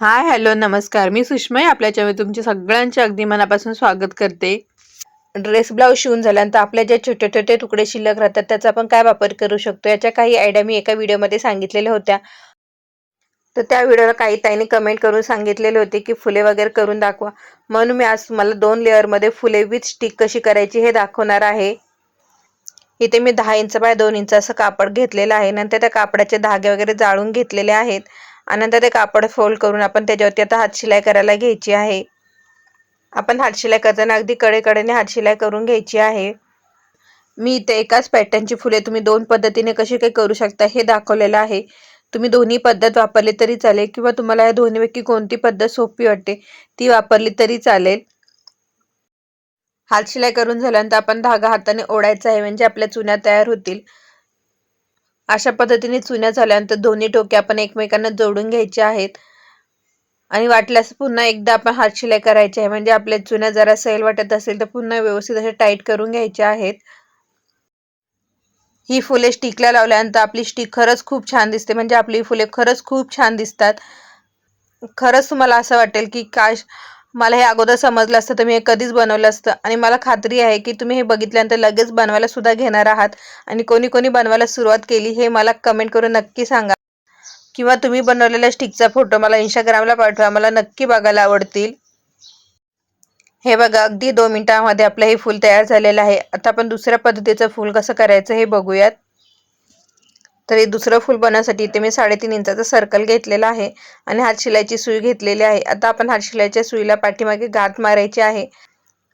Hi hello नमस्कार. मी सुषमय आपल्या तुमचे सगळ्यांचे अगदी मनापासून स्वागत करते. ड्रेस ब्लाऊज शिवून झाल्यानंतर आपल्या जे छोटे छोटे तुकडे शिल्लक राहतात त्याचा आपण काय वापर करू शकतो? याच्या काही आयडिया मी एका व्हिडिओमध्ये सांगितलेल्या होत्या. तर त्या व्हिडिओला काही ताईने कमेंट करून सांगितलेले होते की फुले वगैरे करून दाखवा. म्हणून मी आज तुम्हाला दोन लेअरमध्ये फुले विथ स्टिक कशी करायची हे दाखवणार आहे. इथे मी दहा इंच बाय दोन इंच असं कापड घेतलेलं आहे. नंतर त्या कापडाचे धागे वगैरे जाळून घेतलेले आहेत. आणि नंतर ते कापड फोल्ड करून आपण त्याच्यावरती आता हात शिलाई करायला घ्यायची आहे. आपण हात शिलाई करताना अगदी कडेकडेने हात शिलाई करून घ्यायची आहे. मी इथे एकाच पॅटर्नची फुले तुम्ही दोन पद्धतीने कशी काही करू शकता हे दाखवलेलं आहे. तुम्ही दोन्ही पद्धत वापरली तरी चालेल किंवा तुम्हाला या दोन्हीपैकी कोणती पद्धत सोपी वाटते ती वापरली तरी चालेल. हात शिलाई करून झाल्यानंतर आपण धागा हाताने ओढायचा आहे म्हणजे आपल्या चुन्या तयार होतील. अशा पद्धतीने चुन्या झाल्यानंतर दोन्ही टोके आपण एकमेकांना जोडून घ्यायचे आहेत. आणि वाटल्यास पुन्हा एकदा आपण हात शिलाई करायची आहे. म्हणजे आपल्या चुन्या जरा सैल वाटत असेल तर पुन्हा व्यवस्थित असे टाईट करून घ्यायचे आहेत. ही फुले स्टिकला लावल्यानंतर आपली स्टिक खरंच खूप छान दिसते. म्हणजे आपली फुले खरंच खूप छान दिसतात. खरंच तुम्हाला असं वाटेल की काश मला हे अगोदर समजलं असतं तर मी हे कधीच बनवलं असतं. आणि मला खात्री आहे की तुम्ही हे बघितल्यानंतर लगेच बनवायला सुद्धा घेणार आहात. आणि कोणी कोणी बनवायला सुरुवात केली हे मला कमेंट करून नक्की सांगा. किंवा तुम्ही बनवलेल्या स्टिकचा फोटो मला इंस्टाग्रामला पाठवा मला नक्की बघायला आवडतील. हे बघा अगदी दोन मिनिटांमध्ये आपलं हे फूल तयार झालेलं आहे. आता आपण दुसऱ्या पद्धतीचं फूल कसं करायचं हे बघूयात. तर हे दुसरं फूल बनवण्यासाठी इथे मी साडेतीन इंचाचा सर्कल घेतलेला आहे आणि हात शिलाईची सुई घेतलेली आहे. आता आपण हात शिलाईच्या सुईला पाठीमागे गाठ मारायची आहे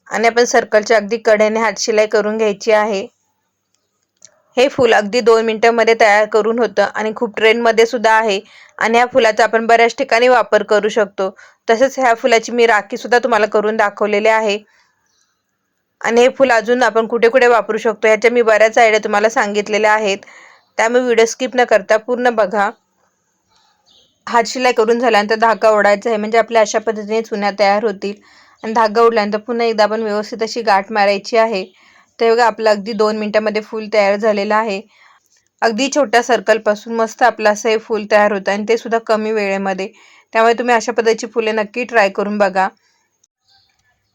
आणि आपण सर्कलच्या अगदी कडेने हात शिलाई करून घ्यायची आहे. हे फूल अगदी दोन मिनटामध्ये तयार करून होतं आणि खूप ट्रेंडमध्ये सुद्धा आहे आणि ह्या फुलाचा आपण बऱ्याच ठिकाणी वापर करू शकतो. तसेच ह्या फुलाची मी राखी सुद्धा तुम्हाला करून दाखवलेले आहे. आणि हे फुल अजून आपण कुठे कुठे वापरू शकतो ह्याच्या मी बऱ्याच आयडिया तुम्हाला सांगितलेल्या आहेत. त्यामुळे व्हिडिओ स्किप न करता पूर्ण बघा. हात शिलाई करून झाल्यानंतर धागा ओढायचा आहे. म्हणजे आपल्या अशा पद्धतीने चुन्या तयार होतील. आणि धागा ओढल्यानंतर पुन्हा एकदा आपण व्यवस्थित अशी गाठ मारायची आहे. ते बघा आपलं अगदी दोन मिनटामध्ये फूल तयार झालेलं आहे. अगदी छोट्या सर्कलपासून मस्त आपलं असं हे फूल तयार होतं. आणि ते सुद्धा कमी वेळेमध्ये. त्यामुळे तुम्ही अशा पद्धतीची फुले नक्की ट्राय करून बघा.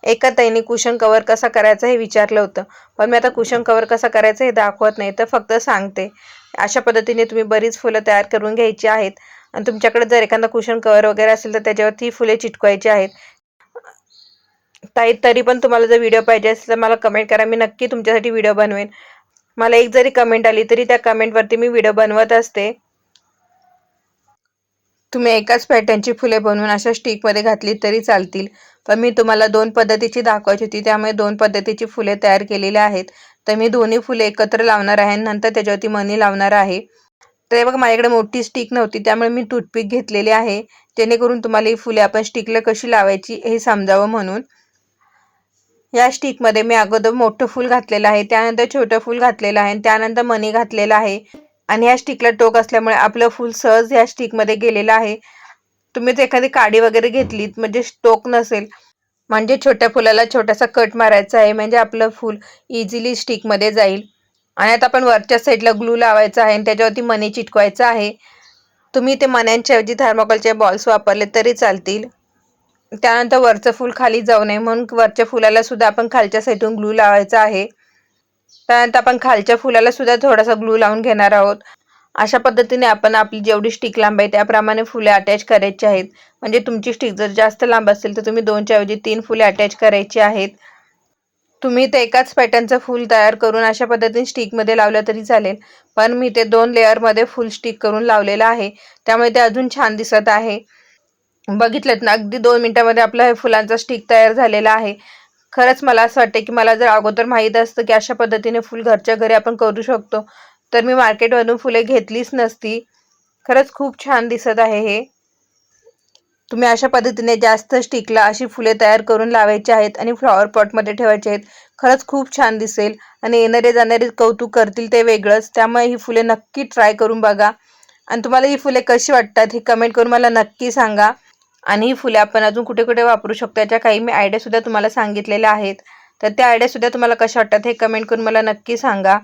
एका ताईने कुशन कवर कसा करायचा हे विचारलं होतं. पण मी आता कुशन कवर कसा करायचं हे दाखवत नाही तर फक्त सांगते. अशा पद्धतीने तुम्ही बरीच फुलं तयार करून घ्यायची आहेत. आणि तुमच्याकडे जर एखादा कुशन कवर वगैरे असेल तर त्याच्यावरती फुले चिटकवायची आहेत. ताई तरी पण तुम्हाला जर व्हिडिओ पाहिजे असेल तर मला कमेंट करा. मी नक्की तुमच्यासाठी व्हिडिओ बनवेन. मला एक जरी कमेंट आली तरी त्या कमेंटवरती मी व्हिडिओ बनवत असते. तुम्ही एकाच पॅटर्नची फुले बनवून अशा स्टिकमध्ये घातली तरी चालतील. पण मी तुम्हाला दोन पद्धतीची दाखवायची होती. त्यामुळे दोन पद्धतीची फुले तयार केलेली आहेत. तर मी दोन्ही फुले एकत्र लावणार आहे नंतर त्याच्यावरती मनी लावणार आहे. तर बघा माझ्याकडे मोठी स्टिक नव्हती. त्यामुळे मी टूथपिक घेतलेली आहे. जेणेकरून तुम्हाला ही फुले आपण स्टिकला कशी लावायची हे समजावं म्हणून. या स्टिकमध्ये मी अगोदर मोठं फूल घातलेलं आहे. त्यानंतर छोटं फूल घातलेलं आहे त्यानंतर मनी घातलेलं आहे. आणि या स्टिकला टोक असल्यामुळे आपलं फूल सहज या स्टिकमध्ये गेलेलं आहे. तुम्ही जर एखादी काडी वगैरे घेतलीत म्हणजे टोक नसेल म्हणजे छोट्या फुलाला छोटासा कट मारायचा आहे म्हणजे आपलं फूल इझिली स्टिकमध्ये जाईल. आणि आता आपण वरच्या साईडला ग्लू लावायचा आहे आणि त्याच्यावरती मणी चिटकवायचं आहे. तुम्ही ते मण्यांच्याऐवजी थर्माकोलचे बॉल्स वापरले तरी चालतील. त्यानंतर वरचं फूल खाली जाऊ नये म्हणून वरच्या फुलाला सुद्धा आपण खालच्या साईडून ग्लू लावायचा आहे. त्यानंतर आपण खालच्या फुलाला सुद्धा थोडासा ग्लू लावून घेणार आहोत. अशा पद्धतीने आपण आपली जेवढी स्टिक लांब आहे त्याप्रमाणे फुले अटॅच करायची आहेत. म्हणजे तुमची स्टिक जर जास्त लांब असेल तर तुम्ही दोनच्या ऐवजी तीन फुले अटॅच करायची आहेत. तुम्ही ते एकाच पॅटर्नचं फूल तयार करून अशा पद्धतीने स्टिकमध्ये लावलं तरी चालेल. पण मी ते दोन लेअरमध्ये फुल स्टिक करून लावलेलं आहे. त्यामुळे ते अजून छान दिसत आहे. बघितलं ना अगदी दोन मिनटामध्ये आपलं हे फुलांचा स्टिक तयार झालेला आहे. खरंच मला असं वाटतं की मला जर अगोदर माहीत असतं की अशा पद्धतीने फुल घरच्या घरी आपण करू शकतो तर मी मार्केटमधून फुले घेतलीच नसती. खरंच खूप छान दिसत आहे हे. तुम्ही अशा पद्धतीने जास्त स्टिकला अशी फुले तयार करून लावायची आहेत आणि फ्लॉवर पॉटमध्ये ठेवायचे आहेत. खरंच खूप छान दिसेल आणि येणारे जाणारे कौतुक करतील ते वेगळंच. त्यामुळे ही फुले नक्की ट्राय करून बघा. आणि तुम्हाला ही फुले कशी वाटतात हे कमेंट करून मला नक्की सांगा. आणि ही फुले आपण अजून कुठे कुठे वापरू शकतो याच्या काही मी आयडियासुद्धा तुम्हाला सांगितलेल्या आहेत. तर त्या आयडियासुद्धा तुम्हाला कशा वाटतात हे कमेंट करून मला नक्की सांगा.